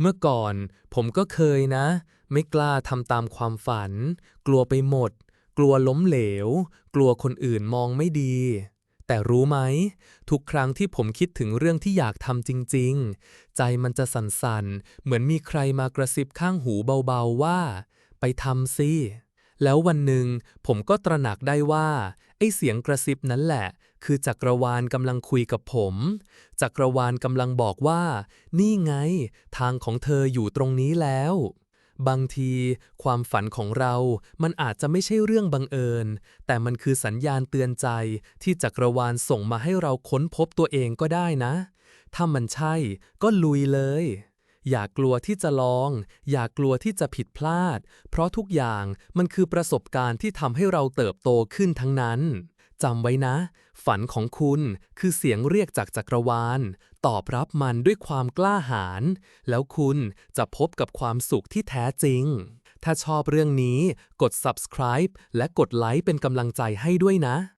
เมื่อก่อนผมก็เคยนะ ไม่กล้าทำตามความฝัน กลัวไปหมด กลัวล้มเหลว กลัวคนอื่นมองไม่ดี แต่รู้ไหม ทุกครั้งที่ผมคิดถึงเรื่องที่อยากทำจริง ๆ ใจมันจะสั่นๆ เหมือนมีใครมากระซิบข้างหูเบาๆว่า ไปทำสิ แล้ววันหนึ่งผมก็ตระหนักได้ว่า ไอ้เสียงกระซิบนั้นแหละ คือจักรวาลกำลังคุยกับผม จักรวาลกำลังบอกว่า นี่ไง ทางของเธออยู่ตรงนี้แล้ว บางที ความฝันของเรา มันอาจจะไม่ใช่เรื่องบังเอิญ แต่มันคือสัญญาณเตือนใจที่จักรวาลส่งมาให้เราค้นพบตัวเองก็ได้นะ ถ้ามันใช่ ก็ลุยเลย อย่ากลัวที่จะลอง อย่ากลัวที่จะผิดพลาด เพราะทุกอย่างมันคือประสบการณ์ที่ทำให้เราเติบโตขึ้นทั้งนั้นจำไว้นะ ฝันของคุณคือเสียงเรียกจากจักรวาล ตอบรับมันด้วยความกล้าหาญแล้วคุณจะพบกับความสุขที่แท้จริง ถ้าชอบเรื่องนี้กด subscribe และกดไลค์เป็นกำลังใจให้ด้วยนะ